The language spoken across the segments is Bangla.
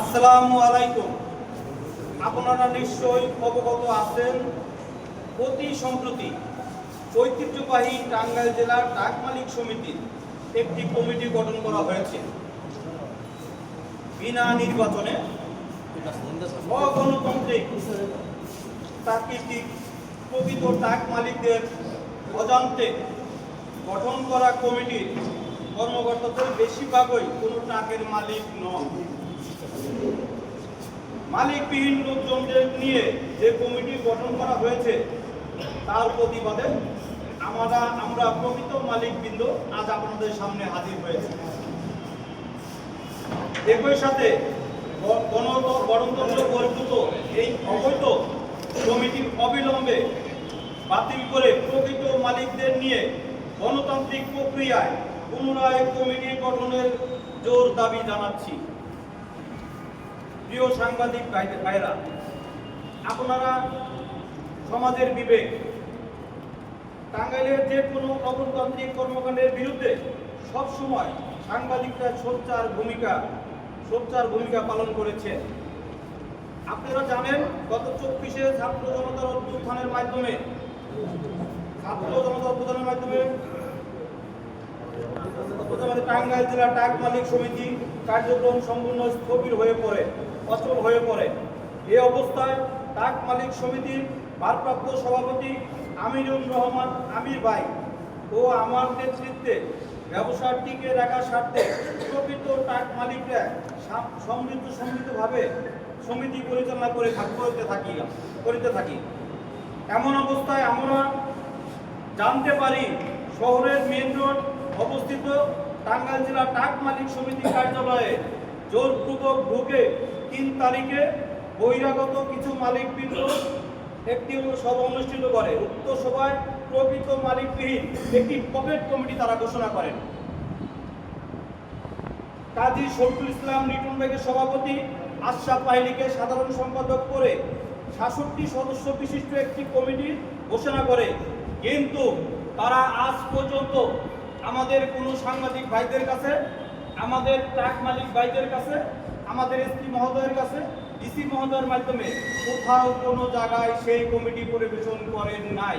আসসালামু আলাইকুম। আপনারা নিশ্চয়ই অবগত আছেন অতি সম্প্রতি ঐতিহ্যবাহী টাঙ্গাইল জেলার ডাক মালিক সমিতির একটি কমিটি গঠন করা হয়েছে। বিনা নির্বাচনে অগণতান্ত্রিক প্রাকৃতিক প্রকৃত ডাক মালিকদের অজান্তে গঠন করা কমিটির কর্মকর্তাদের বেশিরভাগই কোনো ট্রাকের মালিক নন। মালিকবিহীন লোকজনদের নিয়ে যে কমিটি গঠন করা হয়েছে, তার প্রতিবাদে আমরা আমরা প্রকৃত মালিকবৃন্দ আজ আপনাদের সামনে হাজির হয়েছে। একই সাথে গণতন্ত্র বহির্ভূত এই অবৈধ কমিটির অবিলম্বে বাতিল করে প্রকৃত মালিকদের নিয়ে গণতান্ত্রিক প্রক্রিয়ায় পুনরায় কমিটি গঠনের জোর দাবি জানাচ্ছি। প্রিয় সাংবাদিক ভাই- ভাইরা, আপনারা সমাজের বিবেক, টাঙ্গাইলের যে কোনো অগণতান্ত্রিক কর্মকাণ্ডের বিরুদ্ধে সবসময় সাংবাদিকরা সোচ্চার ভূমিকা সোচ্চার ভূমিকা পালন করেছে আপনারা জানেন, গত চব্বিশে ছাত্র জনতার অভ্যুত্থানের মাধ্যমে, ছাত্র জনতা অভ্যুত্থানের মাধ্যমে টাঙ্গাইল জেলা ডাক মালিক সমিতি কার্যক্রম সম্পূর্ণ স্থবির হয়ে পড়ে, অচল হয়ে পড়ে। এ অবস্থায় ডাক মালিক সমিতির ভারপ্রাপ্ত সভাপতি আমিরুল রহমান আমির ভাই ও আমার নেতৃত্বে ব্যবসা টিকে রাখার স্বার্থে প্রকৃত টাক মালিকরা সমৃদ্ধ সমৃদ্ধভাবে সমিতি পরিচালনা করে করতে থাকি, করিতে থাকি। এমন অবস্থায় আমরা জানতে পারি শহরের মেন রোড অবস্থিত টাঙ্গাইল জেলা টাক মালিক সমিতি কার্যালয়ে জোরপূর্বক ঢুকে তিন তারিখে বহিরাগত কিছু মালিকবৃন্দ একটি সভা অনুষ্ঠিত করে। উক্ত সভায় প্রকৃত মালিকবিহীন একটি পকেট কমিটি তারা ঘোষণা করেন। কাজী শরফুল ইসলাম, লিটন বেগের সভাপতি আশরাফ পাইলিকে সাধারণ সম্পাদক করে সাতষট্টি সদস্য বিশিষ্ট একটি কমিটি ঘোষণা করে। কিন্তু তারা আজ পর্যন্ত আমাদের কোনো সাংবাদিক ভাইদের কাছে, আমাদের ট্রাক মালিক ভাইদের কাছে, আমাদের এসপি মহোদয়ের কাছে, ডিসি মহোদয়ের মাধ্যমে কোথাও কোনো জায়গায় সেই কমিটি পরিবেশন করেন নাই।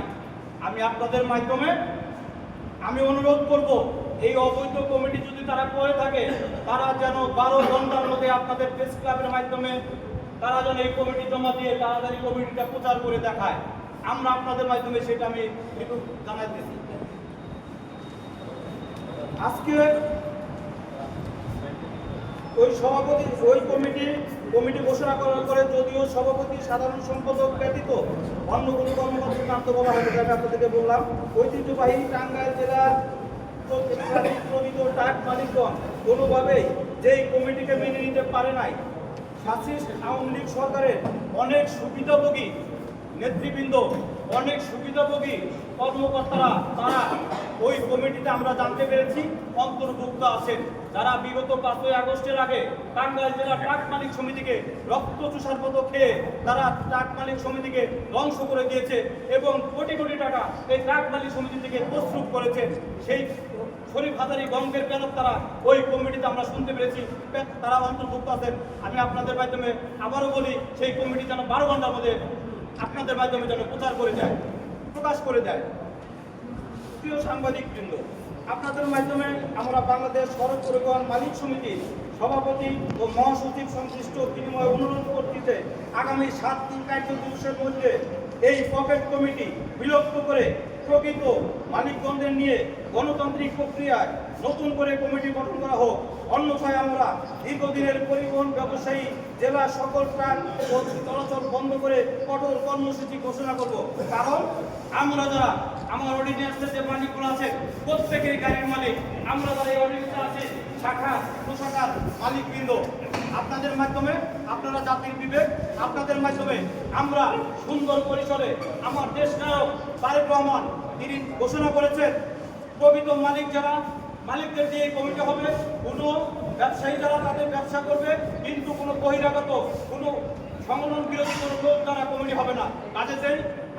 আমি আপনাদের মাধ্যমে আমি অনুরোধ করব, এই অবৈধ কমিটি যদি তারা করে থাকে, তারা যেন বারো ঘণ্টার মধ্যে আপনাদের প্রেস ক্লাবের মাধ্যমে তারা যেন এই কমিটি জমা দিয়ে তাড়াতাড়ি কমিটিটা প্রচার করে দেখায়। আমরা আপনাদের মাধ্যমে সেটা আমি একটু জানাইতেছি। আজকে ওই সভাপতি, ওই কমিটি কমিটি ঘোষণা করার পরে যদিও সভাপতি সাধারণ সম্পাদক ব্যতীত অন্য কোনো কর্মকর্তার নাম তো বলা হয়নি আমি আপনাদেরকে বললাম, ঐতিহ্যবাহী টাঙ্গাইল জেলার প্রণীত ডাক মালিকগণ কোনোভাবেই যেই কমিটিকে মেনে নিতে পারে নাই। ফ্যাসিস্ট আওয়ামী লীগ সরকারের অনেক সুবিধাভোগী নেতৃবৃন্দ, অনেক সুবিধাভোগী কর্মকর্তারা, তারা কমিটিতে আমরা জানতে পেরেছি অন্তর্ভুক্ত আছেন। যারা বিগত পাঁচই আগস্টের আগে টাঙ্গাইল জেলা ট্রাক মালিক সমিতিকে রক্ত চুষার মতো খেয়ে তারা ট্রাক মালিক সমিতিকে ধ্বংস করে দিয়েছে এবং কোটি কোটি টাকা এই ট্রাক মালিক সমিতি থেকে প্রস্তুত করেছে। সেই শরীফ হাজারি গঙ্গের প্যানক তারা ওই কমিটিতে আমরা শুনতে পেরেছি। তারা অন্তর্ভুক্ত আছেন। আমি আপনাদের মাধ্যমে আবারও বলি, সেই কমিটি যেন বারো ঘণ্টার মধ্যে আপনাদের মাধ্যমে যেন প্রচার করে দেয়, প্রকাশ করে দেয়। প্রিয় সাংবাদিক বৃন্দ আপনাদের মাধ্যমে আমরা বাংলাদেশ সড়ক পরিবহন মালিক সমিতির সভাপতি ও মহাসচিব সংশ্লিষ্ট বিনিময় অনুরোধ করতে আগামী সাত দিন কার্য দিবসের মধ্যে এই পকেট কমিটি বিলুপ্ত করে প্রকৃত মালিকগণদের নিয়ে গণতান্ত্রিক প্রক্রিয়ায় নতুন করে কমিটি গঠন করা হোক। অন্যথায় আমরা দীর্ঘদিনের পরিবহন ব্যবসায়ী, জেলা সকল ও চলাচল বন্ধ করে কঠোর কর্মসূচি ঘোষণা করব। কারণ আমরা যারা আমার অর্ডিনেন্সের যে মালিকগুলো আছে প্রত্যেকের গাড়ির মালিক, আমরা যারা এই অর্ডিনেন্সে আছি শাখা প্রশাখার মালিকবৃন্দ, আপনাদের মাধ্যমে আপনারা জাতির বিবেক, আপনাদের মাধ্যমে আমরা সুন্দর পরিসরে আমার দেশ নায়ক তারেক রহমান, তিনি ঘোষণা করেছেন, প্রকৃত মালিক যারা, মালিকদের দিয়ে কমিটি হবে, কোনো ব্যবসায়ী যারা তাদের ব্যবসা করবে, কিন্তু কোনো বহিরাগত, কোনো সংগঠন বিরোধী কোনো লোক দ্বারা কমিটি হবে না। কাজে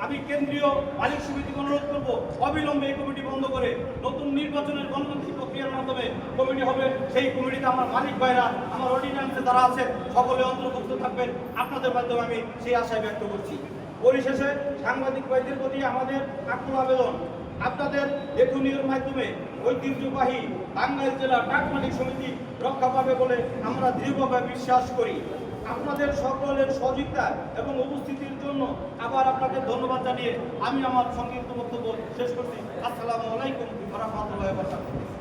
আমি কেন্দ্রীয় মালিক সমিতিকে অনুরোধ করব, অবিলম্বে এই কমিটি বন্ধ করে নতুন নির্বাচনের গণতান্ত্রিক প্রক্রিয়ার মাধ্যমে কমিটি হবে। সেই কমিটিতে আমার মালিক ভাইরা, আমার অর্ডিন্যান্সে যারা আছে সকলে অন্তর্ভুক্ত থাকবেন। আপনাদের মাধ্যমে আমি সেই আশায় ব্যক্ত করছি। পরিশেষে সাংবাদিক ভাইদের প্রতি আমাদের আকুল আবেদন। আপনাদের লেখনীর মাধ্যমে ঐতিহ্যবাহী টাঙ্গাইল জেলা ডাক মালিক সমিতি রক্ষা পাবে বলে আমরা দৃঢ়ভাবে বিশ্বাস করি। আপনাদের সকলের সহযোগিতা এবং উপস্থিতির জন্য আবার আপনাকে ধন্যবাদ জানিয়ে আমি আমার সংক্ষিপ্ত বক্তব্য শেষ করছি। আসসালামু আলাইকুম রহমতুল্লাহ